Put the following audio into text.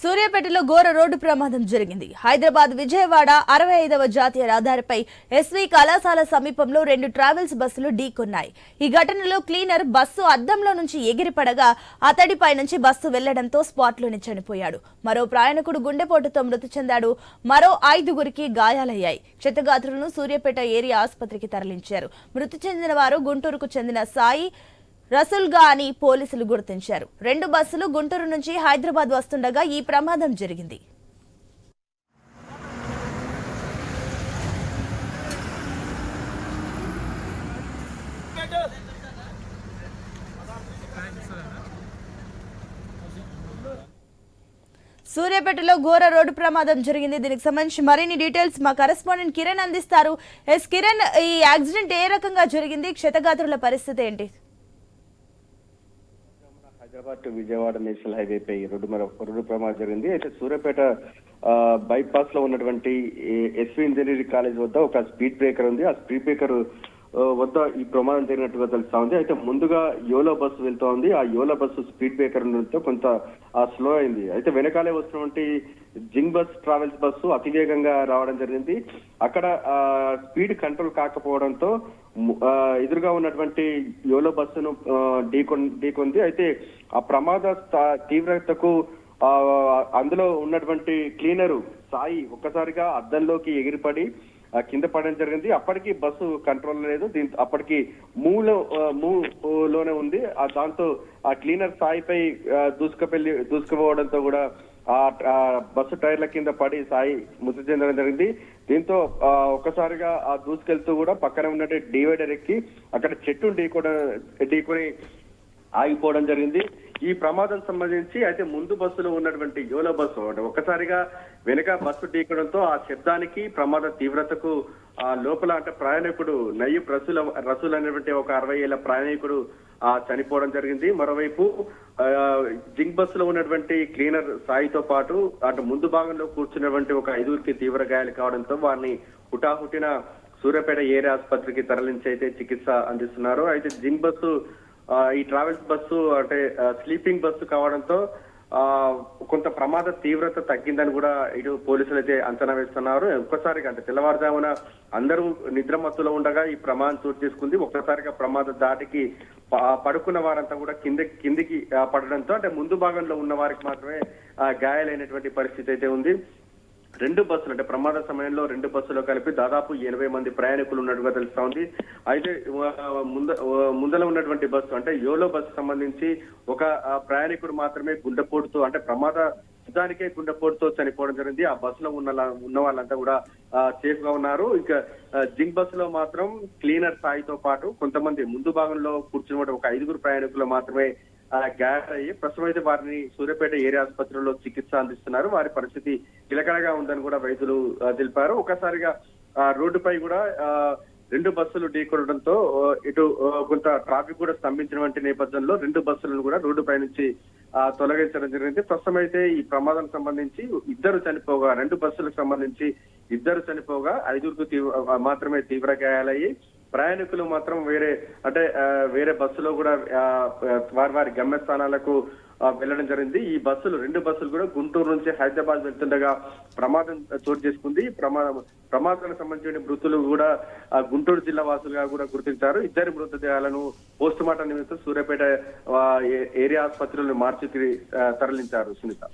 సూర్యాపేటలో ఘోర రోడ్డు ప్రమాదం జరిగింది. హైదరాబాద్ విజయవాడ అరవై ఐదవ జాతీయ రహదారిపై ఎస్వీ కళాశాల సమీపంలో రెండు ట్రావెల్స్ బస్సులు ఢీకొన్నాయి. ఈ ఘటనలో క్లీనర్ బస్సు అద్దంలో నుంచి ఎగిరిపడగా అతడిపై నుంచి బస్సు వెళ్ళడంతో స్పాట్లోనే చనిపోయాడు. మరో ప్రయాణికుడు గుండెపోటుతో మృతి చెందాడు. మరో ఐదుగురికి గాయాలయ్యాయి. క్షతగాత్రులను సూర్యాపేట ఏరియా ఆసుపత్రికి తరలించారు. మృతి చెందిన వారు గుంటూరుకు చెందిన సాయి రసుల్గా అని పోలీసులు గుర్తించారు. రెండు బస్సులు గుంటూరు నుంచి హైదరాబాద్ వస్తుండగా ఈ ప్రమాదం జరిగింది. సూర్యాపేటలో ఘోర రోడ్డు ప్రమాదం జరిగింది. దీనికి సంబంధించి మరిన్ని డీటెయిల్స్ మా కరెస్పాండెంట్ కిరణ్ అందిస్తారు. ఎస్ కిరణ్ ఈ యాక్సిడెంట్ ఏ రకంగా జరిగింది? క్షతగాత్రుల పరిస్థితి ఏంటి? Hyderabad to Vijayawada national highway pi road మరో రోడ్డు ప్రమాదం జరిగింది. అయితే సూర్యాపేట బైపాస్లో ఉన్నటువంటి ఎస్వి ఇంజనీరింగ్ కాలేజ్ వద్ద ఒక స్పీడ్ బ్రేకర్ ఉంది. ఆ స్పీడ్ బ్రేకర్ వద్ద ఈ ప్రమాదం జరిగినట్టుగా తెలుస్తా ఉంది అయితే ముందుగా యోలో బస్సు వెళ్తా ఉంది ఆ యోలో బస్సు స్పీడ్ బ్రేకర్ ఉండడంతో కొంత స్లో అయింది. అయితే వెనకాలే వస్తున్నటువంటి జింగ్ బస్ ట్రావెల్స్ బస్సు అతివేగంగా రావడం జరిగింది. అక్కడ ఆ, స్పీడ్ కంట్రోల్ కాకపోవడంతో ఎదురుగా ఉన్నటువంటి యోలో బస్సును ఢీకొన్ ఢీకొంది. అయితే ఆ ప్రమాద తీవ్రతకు అందులో ఉన్నటువంటి క్లీనరు సాయి ఒక్కసారిగా అద్దంలోకి ఎగిరిపడి కింద పడడం జరిగింది. అప్పటికి బస్సు కంట్రోల్ లేదు. దీంతో అప్పటికి మూలో మూలోనే లోనే ఉంది. ఆ దాంతో ఆ క్లీనర్ సాయిపై ఆ, దూసుకుపెళ్ళి దూసుకుపోవడంతో కూడా ఆ బస్సు టైర్ల కింద పడి సాయి మృతి చెందడం జరిగింది. దీంతో ఆ, ఒక్కసారిగా ఆ దూసుకెళ్తూ కూడా పక్కన ఉన్నట్టు డివైడర్ ఎక్కి అక్కడ చెట్టు ఢీకోవడం ఢీకొని ఆగిపోవడం జరిగింది. ఈ ప్రమాదం సంబంధించి అయితే ముందు బస్సులో ఉన్నటువంటి యోలో బస్సు అంటే ఒక్కసారిగా వెనుక బస్సు ఢీకడంతో ఆ శబ్దానికి ప్రమాద తీవ్రతకు ఆ లోపల అంటే ప్రయాణికుడు నయ్యి రసుల రసుల్ అనేటువంటి ఒక అరవై ఏళ్ళ ప్రయాణికుడు ఆ చనిపోవడం జరిగింది. మరోవైపు జింగ్ బస్ బస్సులో ఉన్నటువంటి క్లీనర్ సాయితో పాటు అటు ముందు భాగంలో కూర్చున్నటువంటి ఒక ఐదుగురికి తీవ్ర గాయాలు కావడంతో వారిని హుటాహుటిన సూర్యాపేట ఏరియా ఆసుపత్రికి తరలించి అయితే చికిత్స అందిస్తున్నారు. అయితే జింగ్ బస్సు ఈ ట్రావెల్స్ బస్సు అంటే స్లీపింగ్ బస్సు కావడంతో కొంత ప్రమాద తీవ్రత తగ్గిందని కూడా ఇటు పోలీసులు అయితే అంచనా వేస్తున్నారు. ఒక్కసారిగా అంటే తెల్లవారుజామున అందరూ నిద్రమత్తులో ఉండగా ఈ ప్రమాదం చోటు చేసుకుంది. ఒక్కసారిగా ప్రమాద దాటికి పడుకున్న వారంతా కూడా కింద కిందికి పడడంతో అంటే ముందు భాగంలో ఉన్న వారికి మాత్రమే గాయాలైనటువంటి పరిస్థితి అయితే ఉంది. రెండు బస్సులు అంటే ప్రమాద సమయంలో రెండు బస్సులు కలిపి దాదాపు ఎనభై మంది ప్రయాణికులు ఉన్నట్టుగా తెలుస్తా ఉంది అయితే ముంద ముందల ఉన్నటువంటి బస్సు అంటే యోలో బస్సు సంబంధించి ఒక ప్రయాణికుడు మాత్రమే గుండెపోటుతో అంటే ప్రమాద దానికే గుండెపోటుతో చనిపోవడం జరిగింది. ఆ బస్సులో ఉన్న ఉన్న వాళ్ళంతా కూడా సేఫ్గా ఉన్నారు. ఇక ఆ, జింక్ బస్సులో మాత్రం క్లీనర్ స్థాయితో పాటు కొంతమంది ముందు భాగంలో కూర్చున్నటువంటి ఒక ఐదుగురు ప్రయాణికులు మాత్రమే గాయాలు అయ్యి ప్రస్తుతం అయితే వారిని సూర్యాపేట ఏరియా ఆసుపత్రిలో చికిత్స అందిస్తున్నారు. వారి పరిస్థితి ఇలకడగా ఉందని కూడా వైద్యులు తెలిపారు. ఒకసారిగా ఆ, రోడ్డుపై కూడా రెండు బస్సులు ఢీకొనడంతో ఇటు కొంత ట్రాఫిక్ కూడా స్తంభించినటువంటి నేపథ్యంలో రెండు బస్సులను కూడా రోడ్డుపై నుంచి తొలగించడం జరిగింది. ప్రస్తుతం అయితే ఈ ప్రమాదం సంబంధించి ఇద్దరు చనిపోగా రెండు బస్సులకు సంబంధించి ఇద్దరు చనిపోగా ఐదుగురికి తీవ్ర మాత్రమే తీవ్ర గాయాలయ్యి ప్రయాణికులు మాత్రం వేరే అంటే వేరే బస్సులో కూడా వారి వారి గమ్యస్థానాలకు వెళ్ళడం జరిగింది. ఈ బస్సులు రెండు బస్సులు కూడా గుంటూరు నుంచి హైదరాబాద్ వెళ్తుండగా ప్రమాదం చోటు చేసుకుంది. ప్రమాదం ప్రమాదానికి సంబంధించిన మృతులు కూడా గుంటూరు జిల్లా వాసులుగా కూడా గుర్తించారు. ఇద్దరి మృతదేహాలను పోస్ట్ మార్టం నిమిత్తం సూర్యాపేట ఏ- ఏరియా ఆసుపత్రిలో మార్చి తరలించారు సునీత.